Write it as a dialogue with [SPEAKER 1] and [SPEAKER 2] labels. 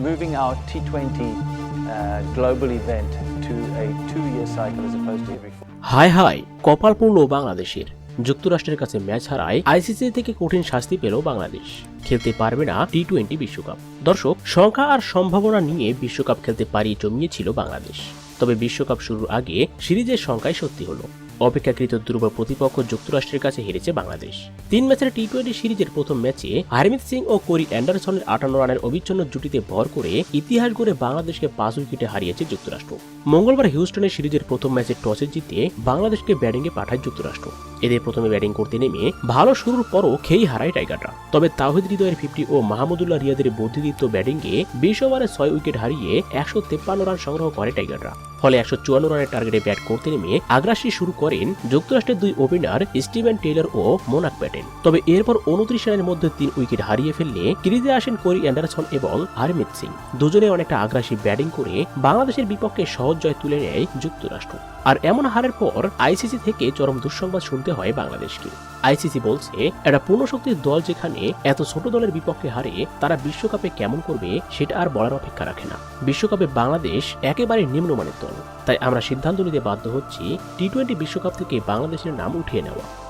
[SPEAKER 1] moving our T20 uh, global event to a two-year cycle as opposed to every four.
[SPEAKER 2] হায় হায় কপাল বাংলাদেশের। যুক্তরাষ্ট্রের কাছে match হারায় ICC থেকে কঠিন শাস্তি পেল বাংলাদেশ। খেলতে পারবে না টি টোয়েন্টি বিশ্বকাপ। দর্শক সংখ্যা আর সম্ভাবনা নিয়ে বিশ্বকাপ খেলতে পারিয়ে জমিয়েছিল বাংলাদেশ। তবে বিশ্বকাপ শুরুর আগে সিরিজের সংখ্যায় সত্যি হলো। অপেক্ষাকৃত দুর্বল প্রতিপক্ষ যুক্তরাষ্ট্রের কাছে হেরেছে বাংলাদেশ। তিন ম্যাচের টি টোয়েন্টি সিরিজের প্রথম ম্যাচে হারমিত সিং ও কোরি অ্যান্ডারসনের আটান্ন রানের অবিচ্ছন্ন জুটিতে ভর করে ইতিহাস গড়ে বাংলাদেশকে পাঁচ উইকেটে হারিয়েছে যুক্তরাষ্ট্র। মঙ্গলবার হিউস্টনের সিরিজের প্রথম ম্যাচে টসে জিতে বাংলাদেশকে ব্যাটিংয়ে পাঠায় যুক্তরাষ্ট্র। এদের প্রথমে ব্যাটিং করতে নেমে ভালো শুরুর পরও খেই হারায় টাইগাররা। তবে তাহিদ হৃদয়ের ফিফটি ও মাহমুদুল্লাহ রিয়াদের বুদ্ধিদীপ্ত ব্যাটিংয়ে বিশ ওভারে ছয় উইকেট হারিয়ে একশো তেপ্পান্ন রান সংগ্রহ করে টাইগাররা। ফলে একশো চুয়ান্ন রানের টার্গেটে ব্যাট করতে নেমে আগ্রাসী শুরু করেন যুক্তরাষ্ট্রের দুই ওপেনার স্টিভেন টেইলর ও মোনাক প্যাটেন তবে এরপর উনত্রিশ রানের মধ্যে তিন উইকেট হারিয়ে ফেললে ক্রিজে আসেন কোরি অ্যান্ডারসন এবং হারমিত সিং। দুজনে অনেকটা আগ্রাসী ব্যাটিং করে বাংলাদেশের বিপক্ষে সহজ জয় তুলে নেয় যুক্তরাষ্ট্র। আর এমন হারের পর আইসিসি থেকে চরম দুঃসংবাদ শুনতে হয় বাংলাদেশকে। আইসিসি বলছে, একটা পূর্ণশক্তির দল যেখানে এত ছোট দলের বিপক্ষে হারে তারা বিশ্বকাপে কেমন করবে সেটা আর বলার অপেক্ষা রাখে না। বিশ্বকাপে বাংলাদেশ একেবারে নিম্নমানের দল। তাই আমরা সিদ্ধান্ত নিতে বাধ্য হচ্ছি টি টোয়েন্টি বিশ্বকাপ থেকে বাংলাদেশের নাম উঠিয়ে নেওয়া।